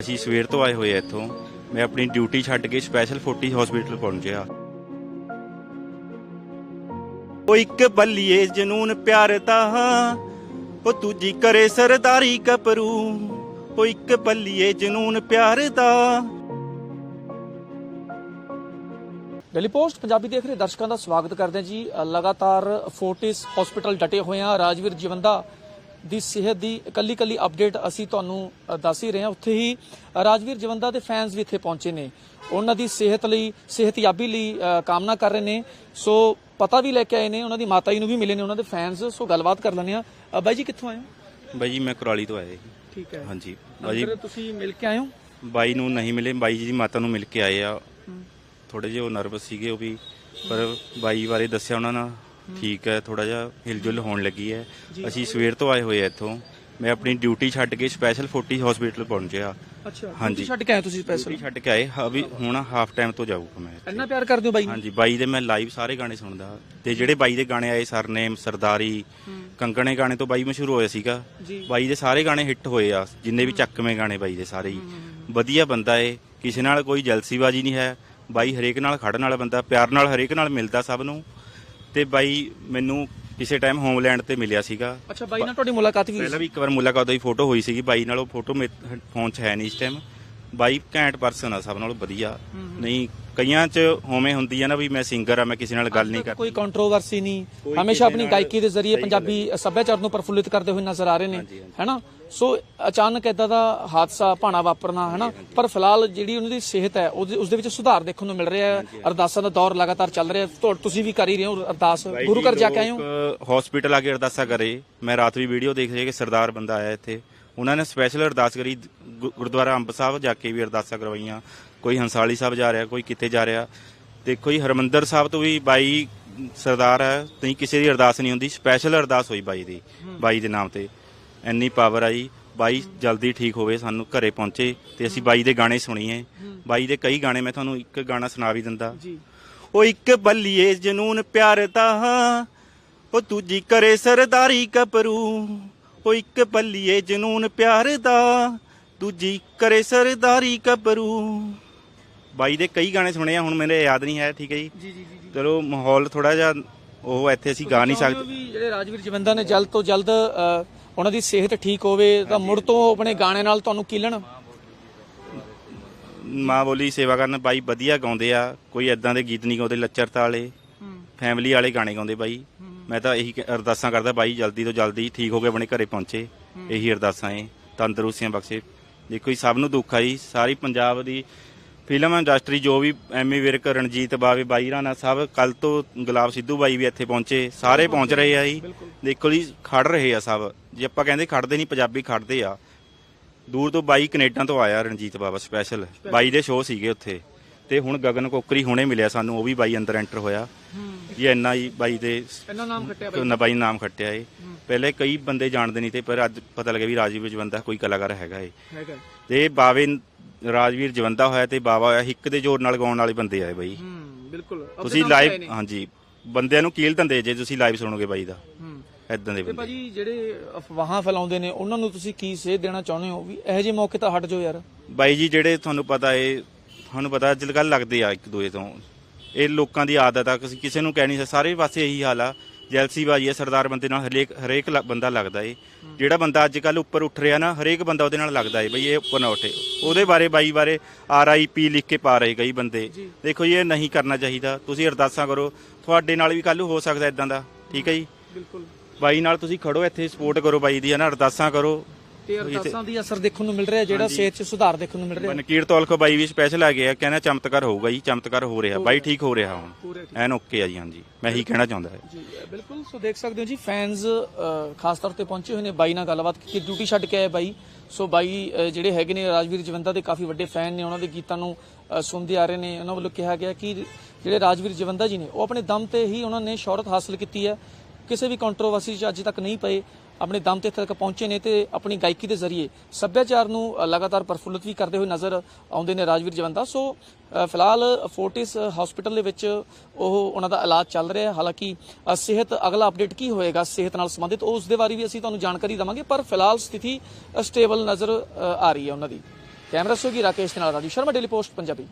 ਅਸੀਂ ਸਵੇਰ ਤੋਂ ਆਏ ਹੋਏ ਆ ਇੱਥੋਂ। ਮੈਂ ਆਪਣੀ ਡਿਊਟੀ ਛੱਡ ਕੇ ਸਪੈਸ਼ਲ 40 ਹਸਪੀਟਲ ਪਹੁੰਚਿਆ। ਉਹ ਇੱਕ ਬੱਲੀਏ ਜਨੂਨ ਪਿਆਰ ਦਾ ਉਹ ਦੂਜੀ ਕਰੇ ਸਰਦਾਰੀ ਕਪਰੂ ਉਹ ਇੱਕ ਬੱਲੀਏ ਜਨੂਨ ਪਿਆਰ ਦਾ। ਡੇਲੀ ਪੋਸਟ, ਪੰਜਾਬੀ ਦੇਖ ਰਹੇ ਦਰਸ਼ਕਾਂ ਦਾ ਸਵਾਗਤ ਕਰਦੇ ਹਾਂ ਜੀ। ਲਗਾਤਾਰ ਫੋਰਟਿਸ ਹਸਪੀਟਲ ਡਟੇ ਹੋਏ ਆ। ਰਾਜਵੀਰ ਜਵੰਦਾ ਦੀ ਸਿਹਤ ਦੀ ਇਕੱਲੀ ਇਕੱਲੀ ਅਪਡੇਟ ਅਸੀਂ ਤੁਹਾਨੂੰ ਦੱਸ ਹੀ ਰਹੇ ਹਾਂ। ਉੱਥੇ ਹੀ ਰਾਜਵੀਰ ਜਵੰਦਾ ਦੇ ਫੈਨਸ ਵੀ ਇੱਥੇ ਪਹੁੰਚੇ ਨੇ। ਉਹਨਾਂ ਦੀ ਸਿਹਤ ਲਈ ਸਿਹਤਯਾਬੀ ਲਈ ਕਾਮਨਾ ਕਰ ਰਹੇ ਨੇ। ਸੋ ਪਤਾ ਵੀ ਲੈ ਕੇ ਆਏ ਨੇ ਉਹਨਾਂ ਦੀ ਮਾਤਾ ਜੀ ਨੂੰ ਵੀ ਮਿਲੇ ਨੇ ਉਹਨਾਂ ਦੇ ਫੈਨਸ ਸੋ ਗੱਲਬਾਤ ਕਰ ਲੈਂਦੇ ਆ ਬਾਈ ਜੀ ਕਿੱਥੋਂ ਆਏ ਹੋ? ਬਾਈ ਜੀ ਮੈਂ ਕੁਰਾਲੀ ਤੋਂ ਆਇਆ ਜੀ। ਠੀਕ ਹੈ। ਹਾਂਜੀ। ਬਾਈ ਅੰਦਰ ਤੁਸੀਂ ਮਿਲ ਕੇ ਆਏ ਹੋ? ਬਾਈ ਨੂੰ ਨਹੀਂ ਮਿਲੇ। ਬਾਈ ਜੀ ਦੀ ਮਾਤਾ ਨੂੰ ਮਿਲ ਕੇ ਆਏ ਆ। ਥੋੜੇ ਜਿਹਾ ਉਹ ਨਰਵਸ ਸੀਗੇ ਉਹ ਵੀ। ਪਰ ਬਾਈ ਬਾਰੇ ਦੱਸਿਆ ਉਹਨਾਂ ਨੇ ਠੀਕ ਹੈ ਥੋੜਾ ਜਿਹਾ ਹਿਲਜੁਲ ਹੋਣ ਲੱਗੀ ਹੈ। ਅਸੀਂ ਸਵੇਰ ਤੋਂ ਆਏ ਹੋਏ ਆ ਇੱਥੋਂ। ਮੈਂ ਆਪਣੀ ਡਿਊਟੀ ਛੱਡ ਕੇ ਸਪੈਸ਼ਲ 40 ਹਸਪੀਟਲ ਪਹੁੰਚਿਆ। ਅੱਛਾ ਹਾਂਜੀ। ਛੱਡ ਕੇ ਆਏ ਤੁਸੀਂ ਸਪੈਸ਼ਲ ਛੱਡ ਕੇ ਆਏ। ਅਭੀ ਹੁਣ ਹਾਫ ਟਾਈਮ ਤੋਂ ਜਾਊਗਾ ਮੈਂ ਇੰਨਾ ਪਿਆਰ ਕਰਦੇ ਹੋ ਬਾਈ? ਹਾਂਜੀ ਬਾਈ ਦੇ ਮੈਂ ਲਾਈਵ ਸਾਰੇ ਗਾਣੇ ਸੁਣਦਾ। ਤੇ ਜਿਹੜੇ ਬਾਈ ਦੇ ਗਾਣੇ ਆਏ ਸਰਨੇਮ ਸਰਦਾਰੀ ਕੰਗਣੇ ਗਾਣੇ ਤੋਂ ਬਾਈ ਮਸ਼ਹੂਰ ਹੋਇਆ ਸੀਗਾ। ਬਾਈ ਦੇ ਸਾਰੇ ਗਾਣੇ ਹਿੱਟ ਹੋਏ ਆ ਜਿੰਨੇ ਵੀ ਚੱਕਵੇਂ ਗਾਣੇ ਬਾਈ ਦੇ ਸਾਰੇ ਹੀ। ਵਧੀਆ ਬੰਦਾ ਏ ਕਿਸੇ ਨਾਲ ਕੋਈ ਜਲਸੀਬਾਜੀ ਨਹੀਂ ਹੈ। ਬਾਈ ਹਰੇਕ ਨਾਲ ਖੜਨ ਵਾਲਾ ਬੰਦਾ ਪਿਆਰ ਨਾਲ ਹਰੇਕ ਨਾਲ ਮਿਲਦਾ ਸਭ ਨੂੰ। ਤੇ ਬਾਈ ਮੈਨੂੰ ਕਿਸੇ ਟਾਈਮ ਹੋਮਲੈਂਡ ਤੇ ਮਿਲਿਆ ਸੀਗਾ। ਅੱਛਾ ਬਾਈ ਨਾਲ ਤੁਹਾਡੀ ਮੁਲਾਕਾਤ ਵੀ ਹੋਈ ਪਹਿਲਾਂ ਵੀ ਇੱਕ ਵਾਰ ਮੁਲਾਕਾਤ ਹੋਈ ਫੋਟੋ ਹੋਈ ਸੀਗੀ। ਬਾਈ ਨਾਲ ਉਹ ਫੋਟੋ ਫੋਨ 'ਚ ਹੈ ਨਹੀਂ ਇਸ ਟਾਈਮ ਬਾਈ ਘੈਂਟ ਪਰਸਨ ਆ ਸਭ ਨਾਲੋਂ ਵਧੀਆ। ਨਹੀਂ ਕਈਆਂ 'ਚ ਹੋਵੇਂ ਹੁੰਦੀ ਆ ਨਾ ਵੀ ਮੈਂ ਸਿੰਗਰ ਆ ਮੈਂ ਕਿਸੇ ਨਾਲ ਗੱਲ ਨਹੀਂ ਕੋਈ ਕਰਦੀ ਕੰਟਰੋਵਰਸੀ ਨਹੀਂ। ਕੋਈ ਹਮੇਸ਼ਾ ਆਪਣੀ ਗਾਇਕੀ ਦੇ ਜ਼ਰੀਏ ਪੰਜਾਬੀ ਸੱਭਿਆਚਾਰ ਨੂੰ ਪ੍ਰਫੁੱਲਿਤ ਕਰਦੇ ਹੋਏ ਨਜ਼ਰ ਆ ਰਹੇ ਨੇ। ਹੈਨਾ? ਸੋ ਅਚਾਨਕ ਇਦਾਂ ਦਾ ਹਾਦਸਾ ਭਾਣਾ ਵਾਪਰਨਾ ਹੈਨਾ? ਪਰ ਫਿਲਹਾਲ ਜਿਹੜੀ ਉਹਨਾਂ ਦੀ ਸਿਹਤ ਹੈ ਉਸ ਦੇ ਵਿੱਚ ਸੁਧਾਰ ਦੇਖਣ ਨੂੰ ਮਿਲ ਰਿਹਾ ਹੈ। ਅਰਦਾਸਾਂ ਦਾ ਦੌਰ ਲਗਾਤਾਰ ਚੱਲ ਰਿਹਾ ਤੁਸੀਂ ਵੀ ਕਰ ਹੀ ਰਹੇ ਹੋ ਅਰਦਾਸ। ਗੁਰੂ ਘਰ ਜਾ ਕੇ ਆਏ ਹੋ? ਹਸਪੀਟਲ ਆ ਕੇ ਅਰਦਾਸਾ ਕਰੇ। ਮੈਂ ਰਾਤ ਵੀ ਵੀਡੀਓ ਦੇਖ ਰਹੀ ਕਿ ਸਰਦਾਰ ਬੰਦਾ ਆਇਆ ਇੱਥੇ। ਉਹਨਾਂ ਨੇ ਸਪੈਸ਼ਲ ਅਰਦਾਸ ਕਰੀ। ਗੁਰਦੁਆਰਾ ਅੰਬ ਸਾਹਿਬ ਜਾ ਕੇ ਵੀ ਅਰਦਾਸਾਂ ਕਰਵਾਈਆਂ। ਕੋਈ ਹੰਸਾਲੀ ਸਾਹਿਬ ਜਾ ਰਿਹਾ ਕੋਈ ਕਿੱਥੇ ਜਾ ਰਿਹਾ। ਦੇਖੋ ਜੀ ਹਰਮੰਦਰ ਸਾਹਿਬ ਤੋਂ ਵੀ ਬਾਈ ਸਰਦਾਰ ਹੈ ਨਹੀਂ ਕਿਸੇ ਦੀ ਅਰਦਾਸ ਨਹੀਂ ਹੁੰਦੀ। ਸਪੈਸ਼ਲ ਅਰਦਾਸ ਹੋਈ ਬਾਈ ਦੀ ਬਾਈ ਦੇ ਨਾਮ ਤੇ। ਇੰਨੀ ਪਾਵਰ ਆਈ ਬਾਈ ਜਲਦੀ ਠੀਕ ਹੋਵੇ ਸਾਨੂੰ ਘਰੇ ਪਹੁੰਚੇ ਤੇ ਅਸੀਂ ਬਾਈ ਦੇ ਗਾਣੇ ਸੁਣੀਏ। ਬਾਈ ਦੇ ਕਈ ਗਾਣੇ ਮੈਂ ਤੁਹਾਨੂੰ ਇੱਕ ਗਾਣਾ ਸੁਣਾ ਵੀ ਦਿੰਦਾ। ਜੀ। ਉਹ ਇੱਕ ਬੱਲੀਏ ਜਨੂਨ ਪਿਆਰ ਦਾ ਉਹ ਦੂਜੀ ਕਰੇ ਸਰਦਾਰੀ ਕਪਰੂ। ਉਹ ਇੱਕ ਬੱਲੀਏ ਜਨੂਨ ਪਿਆਰ ਦਾ ਦੂਜੀ ਕਰੇ ਸਰਦਾਰੀ ਕਪਰੂ। ਬਾਈ ਦੇ ਕਈ ਗਾਣੇ ਸੁਣੇ ਆ ਹੁਣ ਮੇਰੇ ਯਾਦ ਨਹੀਂ ਹੈ ਠੀਕ ਹੈ ਜੀ? ਜੀ ਜੀ ਜੀ ਚਲੋ ਮਾਹੌਲ ਥੋੜਾ ਜਿਹਾ ਉਹ ਇੱਥੇ ਅਸੀਂ ਗਾ ਨਹੀਂ ਸਕਦੇ। ਵੀ ਜਿਹੜੇ ਰਾਜਵੀਰ ਜਵੰਦਾ ਨੇ ਜਲਦ ਤੋਂ ਜਲਦ ਉਹਨਾਂ ਦੀ ਸਿਹਤ ਠੀਕ ਹੋਵੇ ਤਾਂ ਮੁੜ ਤੋਂ ਆਪਣੇ ਗਾਣੇ ਨਾਲ ਤੁਹਾਨੂੰ ਕੀਲਣ ਮਾਂ ਬੋਲੀ ਸੇਵਾ ਕਰਨ ਬਾਈ ਵਧੀਆ ਗਾਉਂਦੇ ਆ ਕੋਈ ਐਦਾਂ ਦੇ ਗੀਤ ਨਹੀਂ ਗਾਉਂਦੇ ਲੱਚਰਤਾ ਵਾਲੇ ਫੈਮਿਲੀ ਵਾਲੇ ਗਾਣੇ ਗਾਉਂਦੇ ਬਾਈ। ਮੈਂ ਤਾਂ ਇਹੀ ਅਰਦਾਸਾਂ ਕਰਦਾ ਬਾਈ ਜਲਦੀ ਤੋਂ ਜਲਦੀ ਠੀਕ ਹੋ ਕੇ ਆਪਣੇ ਘਰੇ ਪਹੁੰਚੇ ਇਹੀ ਅਰਦਾਸਾਂ ਏ ਤੰਦਰੁਸਤੀਆਂ ਬਖਸ਼ੇ। ਦੇਖੋ ਜੀ ਸਭ ਨੂੰ ਦੁੱਖ ਆ ਜੀ ਸਾਰੀ ਪੰਜਾਬ ਦੀ ਫਿਲਮ ਇੰਡਸਟਰੀ ਜੋ ਵੀ ਐਮੀ ਵਿਰਕ ਰਣਜੀਤ ਬਾਵੇ ਬਾਈ ਰਾਣਾ ਸਭ ਕੱਲ ਤੋਂ ਗੁਲਾਬ ਸਿੱਧੂ ਬਾਈ ਵੀ ਇੱਥੇ ਪਹੁੰਚੇ ਸਾਰੇ ਪਹੁੰਚ ਰਹੇ ਆ ਜੀ। ਦੇਖੋ ਜੀ ਖੜ ਰਹੇ ਆ ਸਭ। ਜੇ ਆਪਾਂ ਕਹਿੰਦੇ ਖੜਦੇ ਨਹੀਂ ਪੰਜਾਬੀ ਖੜਦੇ ਆ। ਦੂਰ ਤੋਂ ਬਾਈ ਕੈਨੇਡਾ ਤੋਂ ਆਇਆ ਰਣਜੀਤ ਬਾਬਾ ਸਪੈਸ਼ਲ ਬਾਈ ਦੇ ਸ਼ੋਅ ਸੀਗੇ ਉੱਥੇ। ਤੇ ਹੁਣ ਗਗਨ ਕੋਕਰੀ ਹੁਣੇ ਮਿਲਿਆ ਸਾਨੂੰ ਉਹ ਵੀ ਬਾਈ ਅੰਦਰ ਐਂਟਰ ਹੋਇਆ। ਜੀ ਇੰਨਾ ਹੀ ਬਾਈ ਦੇ ਇਹਨਾਂ ਨਾਮ ਖੱਟਿਆ ਨਾ ਬਾਈ ਨਾਮ ਖੱਟਿਆ ਏ। ਪਹਿਲੇ ਕਈ ਬੰਦੇ ਜਾਣਦੇ ਨਹੀਂ ਤੇ ਪਰ ਅੱਜ ਪਤਾ ਲੱਗਿਆ ਵੀ ਰਾਜਵੀਰ ਜਵੰਦਾ ਕੋਈ ਕਲਾਕਾਰ ਹੈਗਾ ਏ। ਤੇ ਬਾਵੇ ਰਾਜਵੀਰ ਜਵੰਦਾ ਹੋਇਆ ਤੇ ਬਾਵਾ ਹੋਇਆ ਹਿੱਕ ਦੇ ਜ਼ੋਰ ਨਾਲ ਗਾਉਣ ਵਾਲੇ ਬੰਦੇ ਆਏ ਬਾਈ। ਬਿਲਕੁਲ। ਤੁਸੀਂ ਲਾਈਵ ਹਾਂਜੀ ਬੰਦਿਆਂ ਨੂੰ ਕੀਲ ਦਿੰਦੇ ਜੇ ਤੁਸੀਂ ਲਾਈਵ ਸੁਣੋਗੇ ਬਾਈ ਦਾ। ਐਦਾਂ ਦੇ ਤੇ ਬੰਦੇ। ਭਾਜੀ ਜਿਹੜੇ ਅਫਵਾਹਾਂ ਫੈਲਾਉਂਦੇ ਨੇ ਉਹਨਾਂ ਨੂੰ ਤੁਸੀਂ ਕੀ ਸੇਧ ਦੇਣਾ ਚਾਹੁੰਦੇ ਹੋ ਵੀ ਇਹੋ ਜਿਹੇ ਮੌਕੇ ਤਾਂ ਹਟ ਜਾਓ ਯਾਰ। ਬਾਈ ਜੀ ਜਿਹੜੇ ਤੁਹਾਨੂੰ ਪਤਾ ਏ ਤੁਹਾਨੂੰ ਪਤਾ ਅੱਜ ਕੱਲ੍ਹ ਲੱਗਦੇ ਆ ਇੱਕ ਦੂਏ ਤੋਂ। ਇਹ ਲੋਕਾਂ ਦੀ ਆਦਤ ਆ ਕਿਸੇ ਕਿਸੇ ਨੂੰ ਕਹਿ ਨਹੀਂ ਸਕਦੇ। ਸਾਰੇ ਪਾਸੇ ਇਹੀ ਹਾਲ ਆ। ਜੈਲਸੀ ਬਾਜੀ ਆ ਸਰਦਾਰ ਬੰਦੇ ਨਾਲ ਹਰੇਕ ਹਰੇਕ ਲ- ਬੰਦਾ ਲੱਗਦਾ ਏ। ਜਿਹੜਾ ਬੰਦਾ ਅੱਜ ਕੱਲ੍ਹ ਉੱਪਰ ਉੱਠ ਰਿਹਾ ਨਾ ਹਰੇਕ ਬੰਦਾ ਉਹਦੇ ਨਾਲ ਲੱਗਦਾ ਏ ਬਈ ਇਹ ਉੱਪਰ ਨਾ ਉੱਠੇ। ਉਹਦੇ ਬਾਰੇ ਬਾਈ ਬਾਰੇ ਆਰ ਆਈ ਪੀ ਲਿਖ ਕੇ ਪਾ ਰਹੇ ਕਈ ਬੰਦੇ। ਦੇਖੋ ਜੀ ਇਹ ਨਹੀਂ ਕਰਨਾ ਚਾਹੀਦਾ। ਤੁਸੀਂ ਅਰਦਾਸਾਂ ਕਰੋ। ਤੁਹਾਡੇ ਨਾਲ ਵੀ ਕੱਲ੍ਹ ਹੋ ਸਕਦਾ ਇਦਾਂ ਦਾ। ਠੀਕ ਹੈ ਜੀ? ਬਿਲਕੁਲ। ਬਾਈ ਨਾਲ ਤੁਸੀਂ ਖੜੋ ਇੱਥੇ ਸਪੋਰਟ ਕਰੋ ਬਾਈ ਦੀ ਹੈ ਨਾ? ਅਰਦਾਸਾਂ ਕਰੋ। ਤੇ ਅਰਦਾਸਾਂ ਦੀ ਅਸਰ ਦੇਖਣ ਨੂੰ ਮਿਲ ਰਿਹਾ ਜਿਹੜਾ ਸਿਹਤ 'ਚ ਸੁਧਾਰ ਦੇਖਣ ਨੂੰ ਮਿਲ ਰਿਹਾ। ਮਨਕੀਰ ਤੌਲਖ ਬਾਈ ਵੀ ਸਪੈਸ਼ਲ ਆ ਗਿਆ ਕਹਿੰਦਾ ਚਮਤਕਾਰ ਹੋਊਗਾ ਜੀ ਚਮਤਕਾਰ ਹੋ ਰਿਹਾ ਬਾਈ ਠੀਕ ਹੋ ਰਿਹਾ ਹੁਣ। ਪੂਰੇ ਐਨ ਓਕੇ ਆ ਜੀ ਹਾਂਜੀ। ਮੈਂ ਇਹੀ ਕਹਿਣਾ ਚਾਹੁੰਦਾ ਹੈ। ਜੀ ਬਿਲਕੁਲ। ਸੋ ਦੇਖ ਸਕਦੇ ਹੋ ਜੀ ਫੈਨਸ ਖਾਸ ਤੌਰ ਤੇ ਪਹੁੰਚੇ ਹੋਏ ਨੇ ਬਾਈ ਨਾਲ ਗੱਲਬਾਤ ਕੀਤੀ ਡਿਊਟੀ ਛੱਡ ਕੇ ਆਏ ਬਾਈ। ਸੋ ਬਾਈ ਅ, ਜਿਹੜੇ ਹੈਗੇ ਨੇ ਰਾਜਵੀਰ ਜਵੰਦਾ ਦੇ ਕਾਫੀ ਵੱਡੇ ਫੈਨ ਨੇ ਉਹਨਾਂ ਦੇ ਗੀਤਾਂ ਨੂੰ ਸੁਣਦੇ ਆ ਰਹੇ ਨੇ। ਉਹਨਾਂ ਵੱਲੋਂ ਕਿਹਾ ਗਿਆ ਕਿ ਜਿਹੜੇ ਰਾਜਵੀਰ ਜਵੰਦਾ ਜੀ ਨੇ ਉਹ ਆਪਣੇ ਦਮ ਤੇ ਹੀ ਉਹਨਾਂ ਨੇ ਸ਼ੌਹਰਤ ਹਾਸਲ ਕੀਤੀ ਹੈ। ਕਿਸੇ ਵੀ ਕੰਟਰੋਵਰਸੀ 'ਚ ਅੱਜ ਤੱਕ ਨਹੀਂ ਪਏ, ਆਪਣੇ ਦਮ ਤੇ ਇੱਥੇ ਤੱਕ ਪਹੁੰਚੇ ਨੇ ਤੇ ਆਪਣੀ ਗਾਇਕੀ ਦੇ ਜ਼ਰੀਏ ਸੱਭਿਆਚਾਰ ਨੂੰ ਲਗਾਤਾਰ ਪ੍ਰਫੁੱਲਿਤ ਵੀ ਕਰਦੇ ਹੋਏ ਨਜ਼ਰ ਆਉਂਦੇ ਨੇ ਰਾਜਵੀਰ ਜਵੰਦਾ। ਸੋ ਫਿਲਹਾਲ ਫੋਰਟਿਸ ਹਸਪੀਟਲ ਦੇ ਵਿੱਚ ਉਹ ਉਹਨਾਂ ਦਾ ਇਲਾਜ ਚੱਲ ਰਿਹਾ ਹੈ। ਹਾਲਾਂਕਿ ਸਿਹਤ ਅਗਲਾ ਅਪਡੇਟ ਕੀ ਹੋਏਗਾ ਸਿਹਤ ਨਾਲ ਸੰਬੰਧਿਤ ਉਸ ਦੇ ਬਾਰੇ ਵੀ ਅਸੀਂ ਤੁਹਾਨੂੰ ਜਾਣਕਾਰੀ ਦਵਾਂਗੇ, ਪਰ ਫਿਲਹਾਲ ਸਥਿਤੀ ਸਟੇਬਲ ਨਜ਼ਰ ਆ ਰਹੀ ਹੈ ਉਹਨਾਂ ਦੀ। ਕੈਮਰਾ ਸੋਗੀ ਰਾਕੇਸ਼ ਦੇ ਨਾਲ ਰਾਜੂ ਸ਼ਰਮਾ ਡੇਲੀ ਪੋਸਟ ਪੰਜਾਬੀ।